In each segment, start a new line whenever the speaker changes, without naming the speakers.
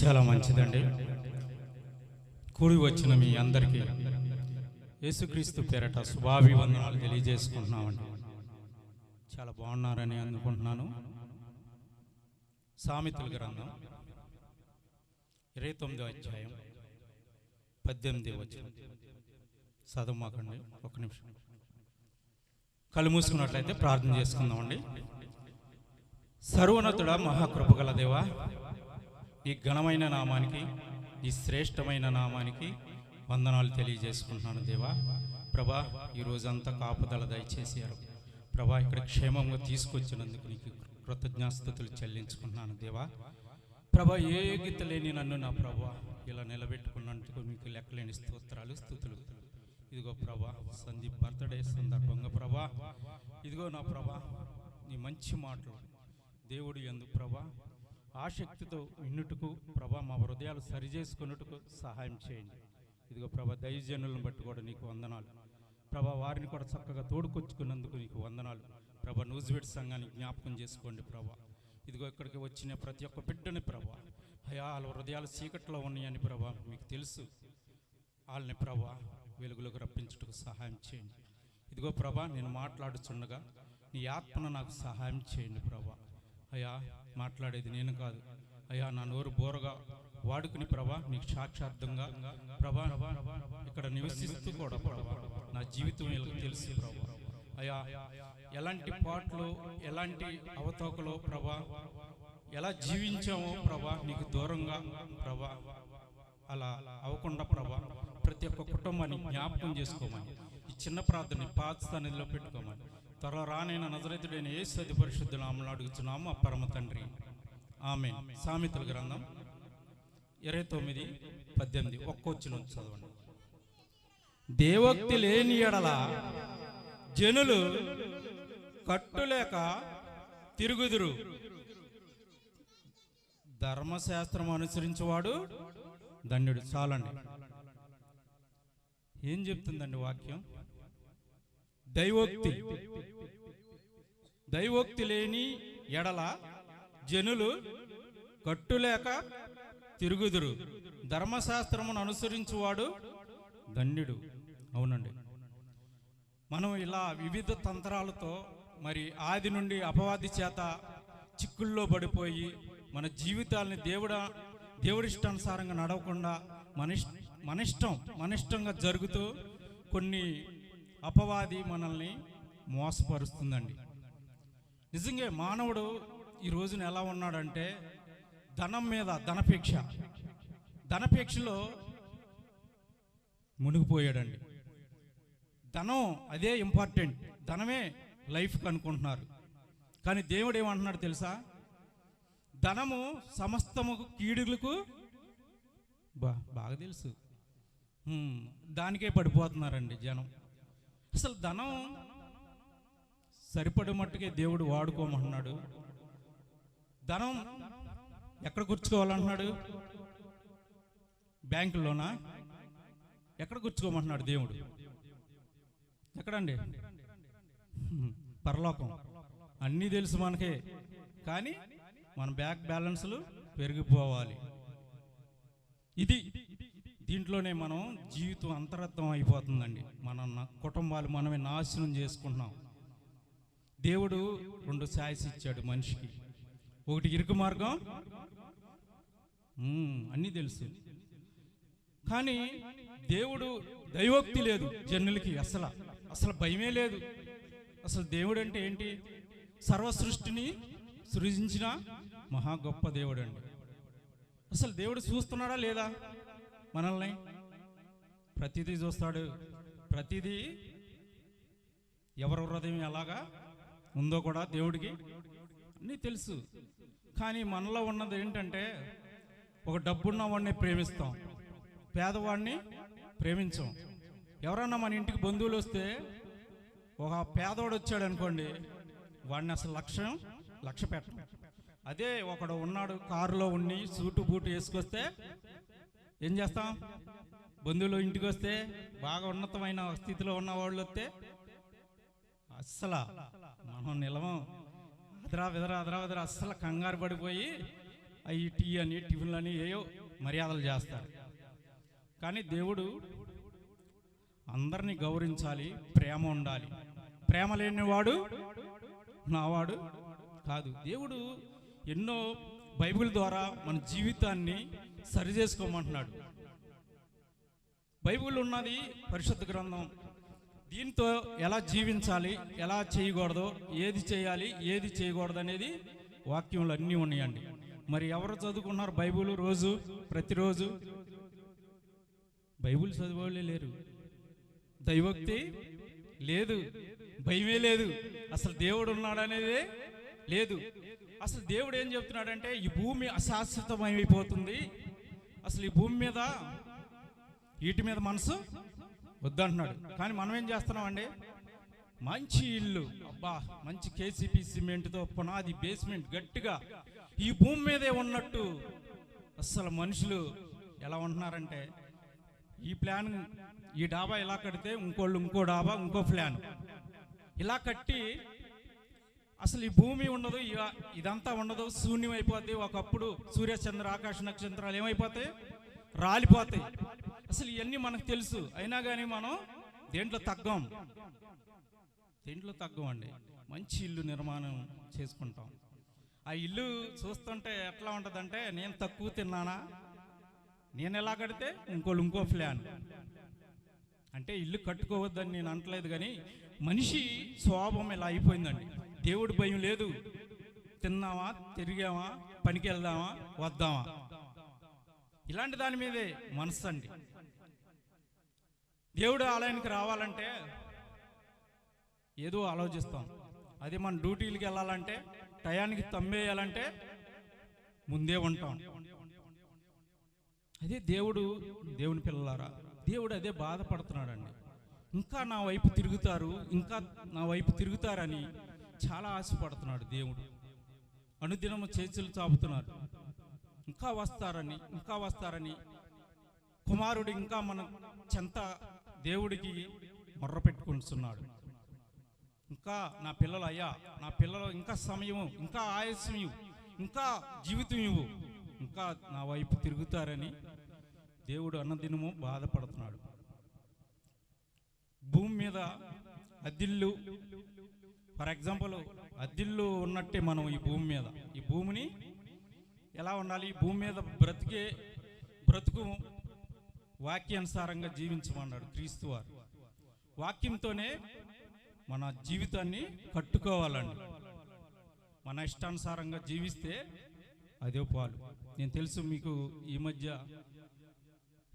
చాలా మంచిదండి. కూడి వచ్చిన మీ అందరికీ యేసుక్రీస్తు పేరట శుభాభివందనాలు తెలియజేసుకుంటున్నామండి. చాలా బాగున్నారని అనుకుంటున్నాను సామెతల గ్రంథం ఇరవై తొమ్మిదో అధ్యాయం పద్దెనిమిది వచ్చిన చదవమాకండి ఒక నిమిషం. కళ్ళు మూసుకున్నట్లయితే ప్రార్థన చేసుకుందామండి. సర్వోన్నతుడ మహాకృపగల దేవా ఈ ఘనమైన నామానికి ఈ శ్రేష్టమైన నామానికి వందనాలు తెలియజేసుకుంటున్నాను దేవా. ప్రభా ఈ రోజంతా కాపుదల దయచేసారు ప్రభా ఇక్కడ క్షేమంగా తీసుకొచ్చినందుకు నీకు కృతజ్ఞాస్థుతులు చెల్లించుకుంటున్నాను దేవా. ప్రభా ఏ గీత లేని నన్ను నా ప్రభా ఇలా నిలబెట్టుకున్నందుకు మీకు లెక్కలేని స్తోత్రాలు స్థుతులు. ఇదిగో ప్రభా సందీప్ బర్త్డే సందర్భంగా ప్రభా ఇదిగో నా ప్రభా నీ మంచి మాటలు దేవుడు ఎందు ప్రభా ఆసక్తితో విన్నుటకు ప్రభా మా హృదయాలు సరిచేసుకున్నట్టుకు సహాయం చేయండి. ఇదిగో ప్రభా దైవజనులను బట్టి కూడా నీకు వందనాలు. ప్రభా వారిని కూడా చక్కగా తోడుకొచ్చుకున్నందుకు నీకు వందనాలు. ప్రభా న్యూజివెట్ సంఘాన్ని జ్ఞాపకం చేసుకోండి ప్రభా. ఇదిగో ఇక్కడికి వచ్చిన ప్రతి ఒక్క బిడ్డని ప్రభా అయా వాళ్ళ హృదయాలు చీకట్లో ఉన్నాయని ప్రభా మీకు తెలుసు. వాళ్ళని ప్రభా వెలుగులోకి రప్పించుటకు సహాయం చేయండి. ఇదిగో ప్రభా నేను మాట్లాడుచుండగా నీ ఆత్మను నాకు సహాయం చేయండి ప్రభా. అయా మాట్లాడేది నేను కాదు. అయ్యా నా నోరు బోరగా వాడుకుని ప్రభా నీకు సాక్షార్థంగా ప్రభా ఇక్కడ నివసిస్తూ కూడా ప్రభా నా జీవితం తెలిసి తెలుసు ప్రభా. అయ్యా ఎలాంటి పాటలు ఎలాంటి అవతోకలో ప్రభా ఎలా జీవించామో ప్రభా నీకు దూరంగా ప్రభా అలా అవ్వకుండా ప్రభా ప్రతి ఒక్క కుటుంబాన్ని జ్ఞాపకం చేసుకోమని ఈ చిన్న ప్రార్థన పాతస్థానిలో పెట్టుకోమని త్వరలో రానైన నజరైతుడైన ఏ సతి పరిశుద్ధులు ఆమెను అడుగుతున్నాము ఆ పరమ తండ్రి. ఆమె సామెతల గ్రంథం ఇరవై తొమ్మిది పద్దెనిమిది. ఒక్కొచ్చిన చదవండి. దేవోక్తి లేని ఎడల జనులు కట్టులేక తిరుగుదురు. ధర్మశాస్త్రం అనుసరించేవాడు ధన్యుడు. చాలండి. ఏం చెప్తుందండి వాక్యం? దైవోక్తి. దైవోక్తి లేని ఎడల జనులు కట్టులేక తిరుగుదురు. ధర్మశాస్త్రమును అనుసరించువాడు ధన్యుడు అవునండి. మనం ఇలా వివిధ తంత్రాలతో మరి ఆది నుండి అపవాది చేత చిక్కుల్లో పడిపోయి మన జీవితాలని దేవుడ దేవుడిష్టానుసారంగా నడవకుండా మనిష్ మనిష్టం మనిష్టంగా జరుగుతూ కొన్ని అపవాది మనల్ని మోసపరుస్తుందండి. నిజంగా మానవుడు ఈ రోజున ఎలా ఉన్నాడంటే ధనం మీద ధనపేక్ష. ధనపేక్షలో మునిగిపోయాడండి. ధనం అదే ఇంపార్టెంట్. ధనమే లైఫ్ అనుకుంటున్నారు కానీ దేవుడు ఏమంటున్నాడు తెలుసా? ధనము సమస్తము కీడులకు బా బాగా తెలుసు. దానికే పడిపోతున్నారండి జనం. అసలు ధనం సరిపడే మట్టుకే దేవుడు వాడుకోమంటున్నాడు. ధనం ఎక్కడ కూర్చుకోవాలంటున్నాడు బ్యాంకుల్లోనా? ఎక్కడ కూర్చుకోమంటున్నాడు దేవుడు? ఎక్కడండి? పరలోకం. అన్నీ తెలుసు మనకే. కానీ మన బ్యాంక్ బ్యాలెన్స్లు పెరిగిపోవాలి. ఇది దీంట్లోనే మనం జీవితం అంతరత్వం అయిపోతుందండి. మన కుటుంబాలు మనమే నాశనం చేసుకుంటున్నాం. దేవుడు రెండు ఛాయిస్ ఇచ్చాడు మనిషికి. ఒకటి ఇరుకు మార్గం. అన్నీ తెలుసు. కానీ దేవుడు దైవోక్తి లేదు జనులకి అసలు. అసలు భయమే లేదు. అసలు దేవుడు అంటే ఏంటి? సర్వ సృష్టిని సృజించిన మహా గొప్ప దేవుడు అండి అసలు దేవుడు చూస్తున్నాడా లేదా? మనల్ని. ప్రతిదీ చూస్తాడు. ప్రతిదీ ఎవరి హృదయం ఎలాగా ఉందో కూడా దేవుడికి అన్నీ తెలుసు. కానీ మనలో ఉన్నది ఏంటంటే ఒక డబ్బున్న వాడిని ప్రేమిస్తాం. పేదవాడిని ప్రేమించం. ఎవరన్నా మన ఇంటికి బంధువులు వస్తే ఒక పేదవాడు వచ్చాడు అనుకోండి వాడిని అసలు లక్ష్యం లక్ష్య పెట్టడం అదే ఒకడు ఉన్నాడు కారులో ఉండి సూటు బూటు వేసుకొస్తే ఏం చేస్తాం? బంధువులు ఇంటికి వస్తే బాగా ఉన్నతమైన స్థితిలో ఉన్న వాళ్ళు వస్తే అస్సలు మనం నిలవం. అదరా విదరా అదరా విదరా అస్సలు కంగారు పడిపోయి అవి టీ అని టిఫిన్లు అని ఏయో మర్యాదలు చేస్తారు. కానీ దేవుడు అందరినీ గౌరవించాలి ప్రేమ ఉండాలి. ప్రేమ లేనివాడు నావాడు కాదు. దేవుడు ఎన్నో బైబిల్ ద్వారా మన జీవితాన్ని సరి చేసుకోమంటున్నాడు. బైబిల్ ఉన్నది పరిశుద్ధ గ్రంథం. దీంతో ఎలా జీవించాలి ఎలా చేయకూడదు ఏది చేయాలి ఏది చేయకూడదు అనేది వాక్యములు అన్నీ ఉన్నాయండి. మరి ఎవరు చదువుకున్నారు బైబిల్ రోజు ప్రతిరోజు? బైబిల్ చదివేవాళ్ళే లేరు. దైవక్తి లేదు భయమే లేదు. అసలు దేవుడు ఉన్నాడనేది లేదు. అసలు దేవుడు ఏం చెప్తున్నాడంటే ఈ భూమి అశాశ్వతమైపోతుంది అసలు ఈ భూమి మీద వీటి మీద మనసు వద్దంటున్నాడు. కానీ మనం ఏం చేస్తున్నామండి? మంచి ఇల్లు. అబ్బా మంచి కేసీపీ సిమెంట్తో పునాది బేస్మెంట్ గట్టిగా ఈ భూమి మీదే ఉన్నట్టు అస్సలు మనుషులు ఎలా ఉంటున్నారంటే ఈ ప్లాన్ ఈ డాబా ఇలా కడితే ఇంకోళ్ళు ఇంకో డాబా ఇంకో ప్లాన్ ఇలా కట్టి అసలు ఈ భూమి ఉండదు ఇదంతా ఉండదు శూన్యం అయిపోద్ది ఒకప్పుడు సూర్యచంద్ర ఆకాశ నక్షత్రాలు ఏమైపోతాయి? రాలిపోతాయి. అసలు ఇవన్నీ మనకు తెలుసు. అయినా కానీ మనం దేంట్లో తగ్గం? దేంట్లో తగ్గం అండి? మంచి ఇల్లు నిర్మాణం చేసుకుంటాం. ఆ ఇల్లు చూస్తుంటే ఎట్లా ఉంటుందంటే నేను తక్కువ తిన్నానా? నేను ఎలా కడితే ఇంకోళ్ళు ఇంకో ప్లాన్. అంటే ఇల్లు కట్టుకోవద్దని నేను అంటలేదు కానీ మనిషి స్వభావం ఇలా అయిపోయిందండి. దేవుడి భయం లేదు. తిన్నామా తిరిగామా పనికి వెళ్దామా వద్దామా ఇలాంటి దాని మీదే మనసు అండి దేవుడు ఆలయానికి రావాలంటే ఏదో ఆలోచిస్తాం. అదే మన డ్యూటీలకి వెళ్ళాలంటే టయానికి తమ్మేయాలంటే ముందే ఉంటాం. అదే దేవుడు దేవుని పిల్లలారా దేవుడు అదే బాధపడుతున్నాడండి. ఇంకా నా వైపు తిరుగుతారు ఇంకా నా వైపు తిరుగుతారని చాలా ఆశపడుతున్నాడు దేవుడు. అనుదినము చేతులు చాపుతున్నారు ఇంకా వస్తారని ఇంకా వస్తారని. కుమారుడు ఇంకా మన చెంత దేవుడికి మొర్ర పెట్టుకుంటున్నాడు. ఇంకా నా పిల్లలు అయ్యా నా పిల్లలు ఇంకా సమయము ఇంకా ఆయుస్యం ఇంకా జీవితం ఇవ్వు. ఇంకా నా వైపు తిరుగుతారని దేవుడు అన్నదినము బాధపడుతున్నాడు. భూమి మీద అద్దిల్లు ఫర్ ఎగ్జాంపుల్ అద్దిల్లు ఉన్నట్టే మనం ఈ భూమి మీద. ఈ భూమిని ఎలా ఉండాలి? ఈ భూమి మీద బ్రతికే బ్రతుకు వాక్యానుసారంగా జీవించమన్నాడు క్రీస్తు వారు వాక్యంతోనే మన జీవితాన్ని కట్టుకోవాలండి. మన ఇష్టానుసారంగా జీవిస్తే అదే పాలు. నేను తెలుసు మీకు ఈ మధ్య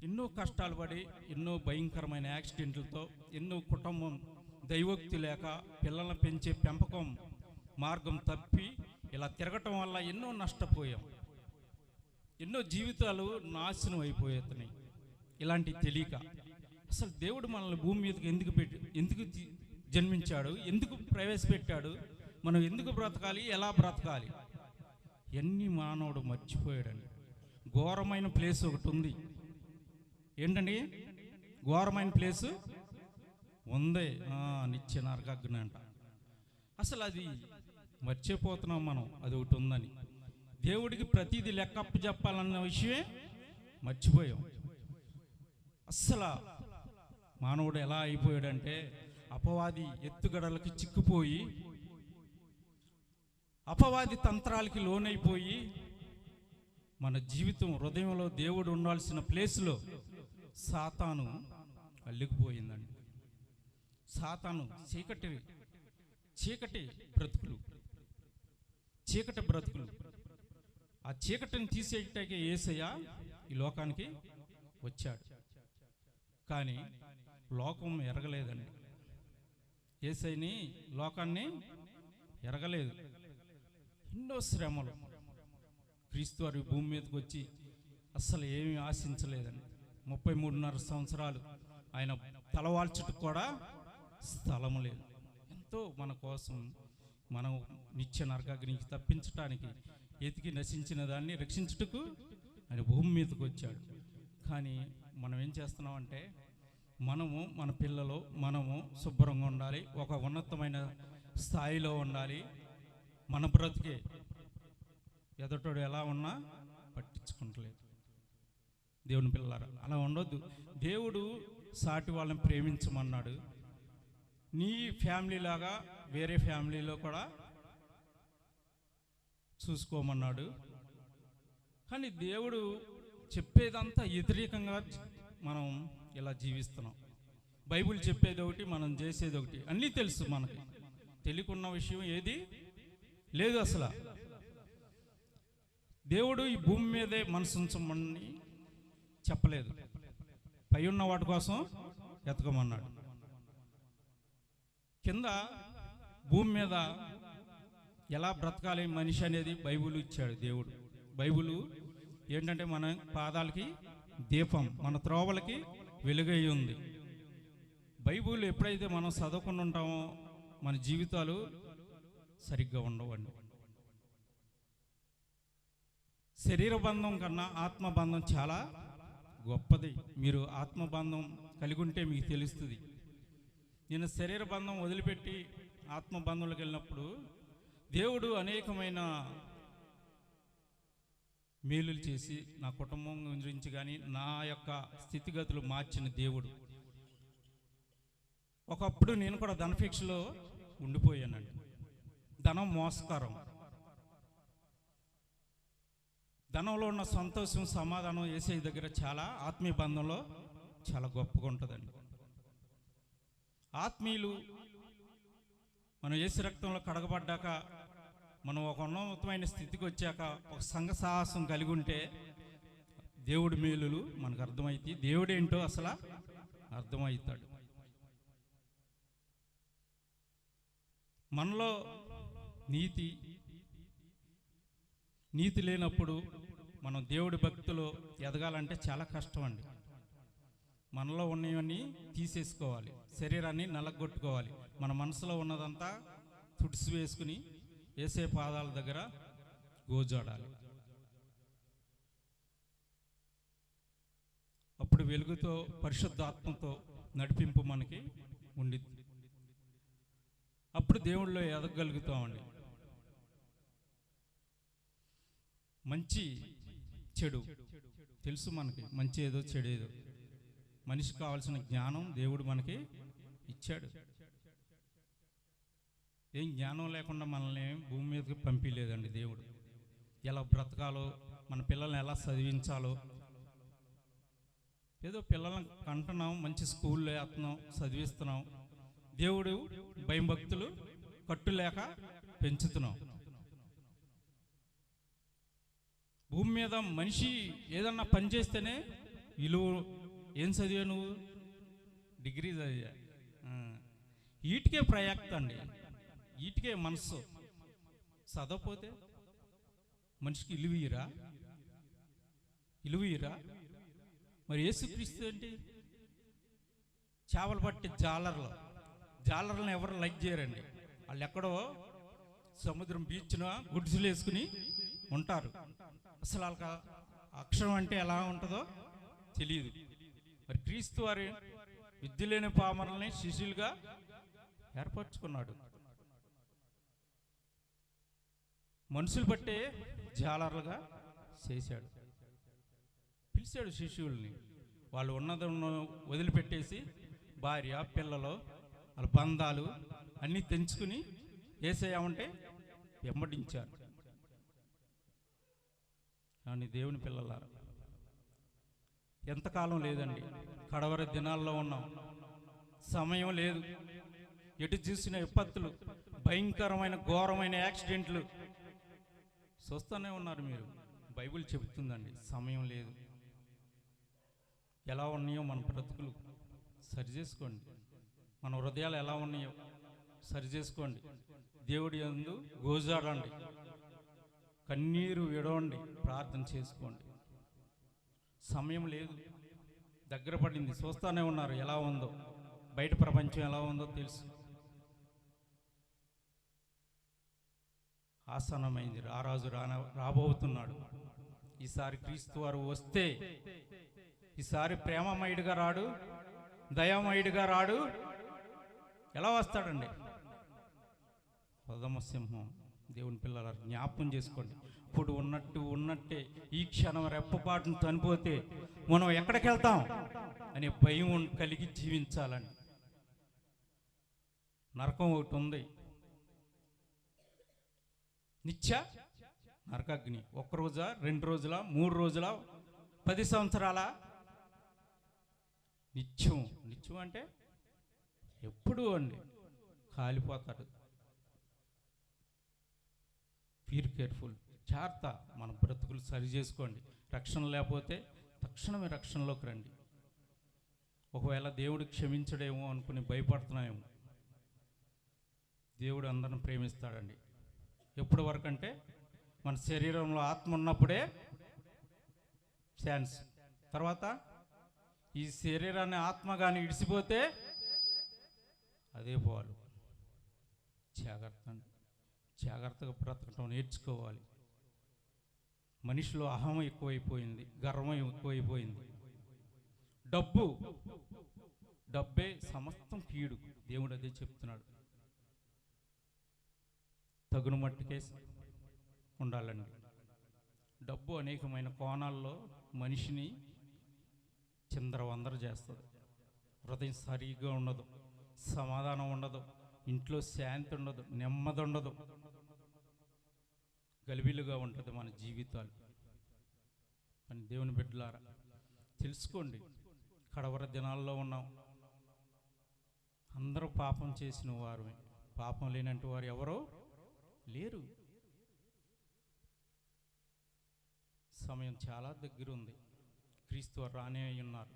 ఎన్నో కష్టాలు పడి ఎన్నో భయంకరమైన యాక్సిడెంట్లతో ఎన్నో కుటుంబం దైవోక్తి లేక పిల్లలను పెంచే పెంపకం మార్గం తప్పి ఇలా తిరగటం వల్ల ఎన్నో నష్టపోయాం. ఎన్నో జీవితాలు నాశనం అయిపోతున్నాయి ఇలాంటి తెలియక అసలు దేవుడు మనల్ని భూమి మీదకి ఎందుకు పెట్టి ఎందుకు జన్మించాడు ఎందుకు ప్రవేశపెట్టాడు మనం ఎందుకు బ్రతకాలి ఎలా బ్రతకాలి? ఎన్ని మానవుడు మర్చిపోయాడండి. ఘోరమైన ప్లేస్ ఒకటి ఉంది. ఏంటండి? ఘోరమైన ప్లేసు? ఉంది. నిత్య నరకాగ్ని అంట. అసలు అది మర్చిపోతున్నాం మనం. అది ఒకటి ఉందని. దేవుడికి ప్రతిదీ లెక్కప్పు చెప్పాలన్న విషయమే మర్చిపోయాం. అస్సలు మానవుడు ఎలా అయిపోయాడంటే అపవాది ఎత్తుగడలకి చిక్కుపోయి అపవాది తంత్రాలకి లోనైపోయి మన జీవితం హృదయంలో దేవుడు ఉండాల్సిన ప్లేస్లో సాతాను అల్లికిపోయిందండి. సాతాను చీకటి చీకటి బ్రతుకులు. చీకటి బ్రతుకులు. ఆ చీకటిని తీసేయటానికి ఏసయ్య ఈ లోకానికి వచ్చాడు. కానీ లోకం ఎరగలేదండి. ఏసైని లోకాన్ని ఎరగలేదు. ఎన్నో శ్రమలు. క్రీస్తు వారి భూమి మీదకి వచ్చి అస్సలు ఏమీ ఆశించలేదండి. ముప్పై మూడున్నర సంవత్సరాలు ఆయన తలవాల్చుటకు కూడా స్థలము లేదు. ఎంతో మన కోసం మనం నిత్య నరకాగ్నికి తప్పించటానికి ఎతికి నశించిన దాన్ని రక్షించుటకు ఆయన భూమి మీదకి వచ్చాడు. కానీ మనం ఏం చేస్తున్నామంటే మనము మన పిల్లలు మనము శుభ్రంగా ఉండాలి ఒక ఉన్నతమైన స్థాయిలో ఉండాలి మన బ్రతికే ఎదటోడు ఎలా ఉన్నా పట్టించుకుంటలేదు. దేవుని పిల్లలారా అలా ఉండొద్దు. దేవుడు సాటి వాళ్ళని ప్రేమించమన్నాడు. నీ ఫ్యామిలీ లాగా వేరే ఫ్యామిలీలో కూడా చూసుకోమన్నాడు. కానీ దేవుడు చెప్పేదంతా వ్యతిరేకంగా మనం ఇలా జీవిస్తున్నాం. బైబిల్ చెప్పేది ఒకటి మనం చేసేది ఒకటి. అన్నీ తెలుసు మనకి. తెలియకున్న విషయం ఏది? లేదు అసలు. దేవుడు ఈ భూమి మీదే మనసు ఉంచమని చెప్పలేదు. పై ఉన్న వాటి కోసం ఎతకమన్నాడు. కింద భూమి మీద ఎలా బ్రతకాలి మనిషి అనేది బైబుల్ ఇచ్చాడు దేవుడు. బైబుల్ ఏంటంటే మన పాదాలకి దీపం మన త్రోవలకి వెలుగై ఉంది. బైబుల్ ఎప్పుడైతే మనం చదవకుండా ఉంటామో మన జీవితాలు సరిగ్గా ఉండవండి. శరీర బంధం కన్నా ఆత్మబంధం చాలా గొప్పది. మీరు ఆత్మబంధం కలిగి ఉంటే మీకు తెలుస్తుంది. నేను శరీర బంధం వదిలిపెట్టి ఆత్మబంధంలోకి వెళ్ళినప్పుడు దేవుడు అనేకమైన మేలులు చేసి నా కుటుంబం గురించి కానీ నా యొక్క స్థితిగతులు మార్చిన దేవుడు. ఒకప్పుడు నేను కూడా ధనఫిక్షలో ఉండిపోయానండి. ధనం మోసకరం. ధనంలో ఉన్న సంతోషం సమాధానం వేసే దగ్గర చాలా ఆత్మీయ బంధంలో చాలా గొప్పగా ఉంటుందండి. ఆత్మీయులు మనం ఏసు రక్తంలో కడగబడ్డాక మనం ఒక ఉన్నతమైన స్థితికి వచ్చాక ఒక సంఘ సాహసం కలిగి ఉంటే దేవుడి మేలులు మనకు అర్థమైతే దేవుడేంటో అసలు అర్థమవుతాడు మనలో నీతి నీతి లేనప్పుడు మనం దేవుడి భక్తిలో ఎదగాలంటే చాలా కష్టం అండి. మనలో ఉన్నవన్నీ తీసేసుకోవాలి. శరీరాన్ని నలగొట్టుకోవాలి. మన మనసులో ఉన్నదంతా తుడిసి వేసుకుని వేసే పాదాల దగ్గర గోజాడాలి. అప్పుడు వెలుగుతో పరిశుద్ధాత్మతో నడిపింపు మనకి ఉండి అప్పుడు దేవుళ్ళు ఎదగలుగుతామండి. మంచి చెడు. తెలుసు మనకి మంచి ఏదో చెడు ఏదో మనిషికి కావాల్సిన జ్ఞానం దేవుడు మనకి ఇచ్చాడు. ఏం జ్ఞానం లేకుండా మనల్ని భూమి మీదకి పంపించలేదండి దేవుడు. ఎలా బ్రతకాలో మన పిల్లల్ని ఎలా చదివించాలో. ఏదో పిల్లల్ని కంటున్నాం మంచి స్కూల్లో వేస్తున్నాం చదివిస్తున్నాం. దేవుడు భయం భక్తులు కట్టు లేక పెంచుతున్నాం. భూమి మీద మనిషి ఏదన్నా పని చేస్తేనే విలువ ఏం చదివా నువ్వు? డిగ్రీ చదివా? వీటికే ప్రయాక్త అండి. వీటికే మనస్సు. చదవపోతే మనిషికి ఇలువీరా ఇలువీరా మరి యేసుక్రీస్తు ఏంటి? చేపలు పట్టే జాలర్లు. జాలర్లను ఎవరు లైక్ చేయరండి? వాళ్ళు ఎక్కడో సముద్రం బీచ్న గుడ్సులు వేసుకుని ఉంటారు. అసలు వాళ్ళకి అక్షరం అంటే ఎలా ఉంటుందో తెలియదు. మరి క్రీస్తు వారి విద్య లేని పామరుల్ని శిష్యులుగా ఏర్పరచుకున్నాడు. మనుషులు బట్టే జాలర్లుగా చేశాడు. పిలిచాడు శిష్యుల్ని. వాళ్ళు ఉన్నది వదిలిపెట్టేసి భార్య పిల్లలు వాళ్ళ బంధాలు అన్నీ తెంచుకుని వేసేయమంటే వెంబడించారు. కానీ దేవుని పిల్లలారా ఎంతకాలం లేదండి. కడవరి దినాల్లో ఉన్నాం. సమయం లేదు. ఎటు చూసిన విపత్తులు భయంకరమైన ఘోరమైన యాక్సిడెంట్లు. చూస్తూనే ఉన్నారు మీరు. బైబిల్ చెబుతుందండి సమయం లేదు. ఎలా ఉన్నాయో మన బ్రతుకులు. సరి చేసుకోండి. మన హృదయాలు ఎలా ఉన్నాయో సరి చేసుకోండి. దేవుడి యందు గోజాడండి. కన్నీరు విడవండి. ప్రార్థన చేసుకోండి. సమయం లేదు. దగ్గర పడింది. చూస్తూనే ఉన్నారు. ఎలా ఉందో. బయట ప్రపంచం ఎలా ఉందో తెలుసు. ఆసనమైంది. రారాజు రాన రాబోతున్నాడు. ఈసారి క్రీస్తు వారు వస్తే ఈసారి ప్రేమమయుడిగా రాడు. దయామయుడిగా రాడు. ఎలా వస్తాడండి? పదమసింహం. దేవుని పిల్లల జ్ఞాపకం చేసుకోండి. ఇప్పుడు ఉన్నట్టు ఉన్నట్టే ఈ క్షణం రెప్పపాటును చనిపోతే మనం ఎక్కడికి వెళ్తాం? అనే భయం కలిగి జీవించాలని. నరకం ఒకటి ఉంది. నిత్య నరకాగ్ని. ఒక్క రోజా రెండు రోజుల మూడు రోజుల పది సంవత్సరాల? నిత్యం. నిత్యం అంటే ఎప్పుడు అండి. కాలిపోతారు. ఫీర్ కేర్ఫుల్. జాగ్రత్త మన బ్రతుకులు సరి చేసుకోండి. రక్షణ లేకపోతే తక్షణమే రక్షణలోకి రండి. ఒకవేళ దేవుడు క్షమించడేమో అనుకుని భయపడుతున్నామేమో దేవుడు అందరిని ప్రేమిస్తాడండి. ఎప్పటి వరకు అంటే మన శరీరంలో ఆత్మ ఉన్నప్పుడే ఛాన్స్. తర్వాత ఈ శరీరాన్ని ఆత్మ కానీ ఇడిసిపోతే అదే పోవాలి జాగ్రత్త అండి. జాగ్రత్తగా బ్రతకటం నేర్చుకోవాలి. మనిషిలో అహం ఎక్కువైపోయింది గర్వం ఎక్కువైపోయింది. డబ్బు డబ్బే సమస్తం కీడు దేవుడు అదే చెప్తున్నాడు. తగును మట్టుకే ఉండాలండి. డబ్బు అనేకమైన కోణాల్లో మనిషిని చిందరవందర చేస్తుంది. హృదయం సరిగ్గా ఉండదు సమాధానం ఉండదు ఇంట్లో శాంతి ఉండదు నెమ్మది ఉండదు. గలిబిలుగా ఉంటుంది మన జీవితాలు. అని దేవుని బిడ్డలారా తెలుసుకోండి కడవర దినాల్లో ఉన్నాం. అందరూ పాపం చేసిన వారు పాపం లేనంటి వారు ఎవరో లేరు. సమయం చాలా దగ్గర ఉంది క్రీస్తు వారు రానే అయి ఉన్నారు.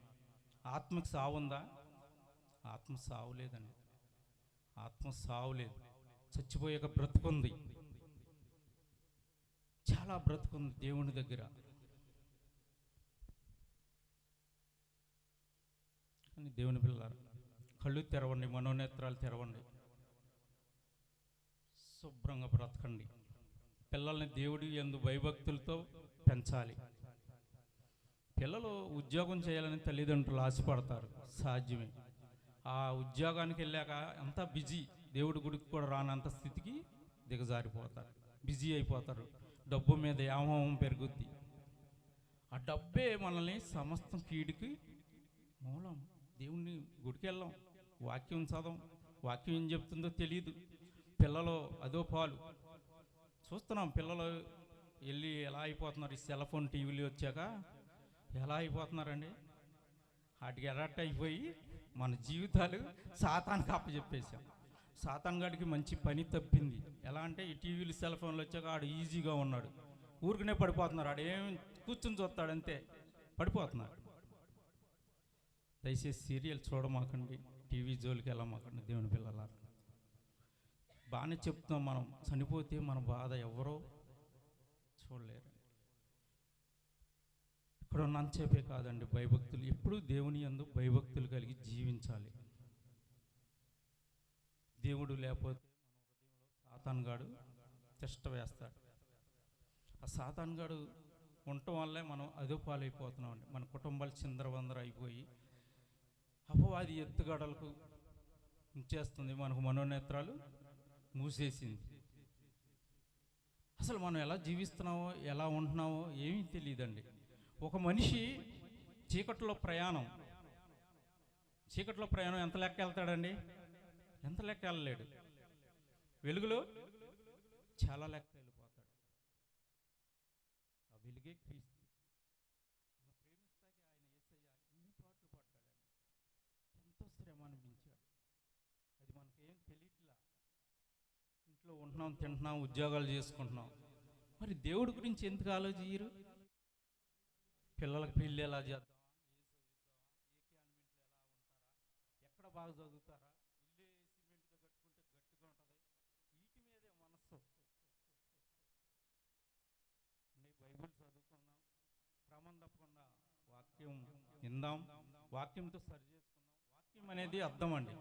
ఆత్మకు సావు ఉందా? ఆత్మ సావు లేదండి. ఆత్మ సావు లేదు. చచ్చిపోయాక బ్రతుకుంది. చాలా బ్రతుకుంది దేవుని దగ్గర. కానీ దేవుని పిల్లలు కళ్ళు తెరవండి మనోనేత్రాలు తెరవండి. శుభ్రంగా బ్రతకండి. పిల్లల్ని దేవుడి ఎందు భయభక్తులతో పెంచాలి. పిల్లలు ఉద్యోగం చేయాలని తల్లిదండ్రులు ఆశపడతారు. సాధ్యమే. ఆ ఉద్యోగానికి వెళ్ళాక అంతా బిజీ. దేవుడి గుడికి కూడా రానంత స్థితికి దిగజారిపోతారు. బిజీ అయిపోతారు. డబ్బు మీద వ్యామోహం పెరుగుద్ది. ఆ డబ్బే మనల్ని సమస్తం కీడికి మూలం. దేవుణ్ణి గుడికి వెళ్ళాం వాక్యం చదవం వాక్యం ఏం చెప్తుందో తెలియదు పిల్లలు అదో పాలు. చూస్తున్నాం పిల్లలు వెళ్ళి ఎలా అయిపోతున్నారు? ఈ సెల్ ఫోన్ టీవీలు వచ్చాక ఎలా అయిపోతున్నారండి? వాటికి అలర్ట్ అయిపోయి మన జీవితాలు సాతానికి అప్పచెప్పేసాం సాతంగాడికి మంచి పని తప్పింది. ఎలా అంటే ఈ టీవీలు సెల్ ఫోన్లు వచ్చాక ఆడు ఈజీగా ఉన్నాడు. ఊరికనే పడిపోతున్నారు ఆడు ఏం కూర్చుని చూస్తాడు అంతే. పడిపోతున్నాడు. దయచేసి సీరియల్ చూడమాకండి. టీవీ జోలికి వెళ్ళమాకండి దేవుని పిల్లల బాగానే చెప్తున్నాం మనం. చనిపోతే మన బాధ ఎవరో చూడలేరు. ఇక్కడ ఉన్నంతసేపే కాదండి భయభక్తులు. ఎప్పుడూ దేవుని యందు భయభక్తులు కలిగి జీవించాలి. దేవుడు లేకపోతే సాతాన్ సాతాన్గాడు తిష్ట వేస్తాడు. ఆ సాతాన్గాడు ఉండటం వల్లే మనం అదో పాలైపోతున్నాం అండి మన కుటుంబాలు చిందరవందర అయిపోయి అపవాది ఎత్తుగడలకు ఉంచేస్తుంది మనకు మనోనేత్రాలు మూసేసింది. అసలు మనం ఎలా జీవిస్తున్నామో ఎలా ఉంటున్నామో ఏమీ తెలియదండి ఒక మనిషి చీకట్లో ప్రయాణం. చీకట్లో ప్రయాణం ఎంత లెక్క వెళ్తాడండి ఎంత లెక్క వెళ్ళలేడు. వెలుగులో చాలా లెక్క వెళ్ళిపోతాడు. ఆ వెలుగే క్రీస్తు. మనం ప్రేమిస్తాకే ఆయన యేసయ్య ఎన్ని పాటలు పడ్డాడండి ఎంతో శ్రమ అనిపించాడు అది మనకేం తెలియట్లా. ఇంట్లో ఉంటున్నాం తింటున్నాం ఉద్యోగాలు చేసుకుంటున్నాం. మరి దేవుడి గురించి ఎందుకు ఆలోచించరు పిల్లలకు పెళ్ళి ఎలా చేద్దాం? ఏ చదువుతావా ఏ క్యాన్మెంట్లు ఎలా ఉంటారా? ఎక్కడ బాగా చదువుతారా ఇల్లు సిమెంట్తో కట్టుకుంటే గట్టిగా ఉంటుంది వీటి మీదే మనస్సు అంటే బైబిల్ చదువుకుందాం క్రమం తప్పకుండా వాక్యం విందాం వాక్యంతో సరి చేసుకుందాం వాక్యం అనేది అర్థం అండి.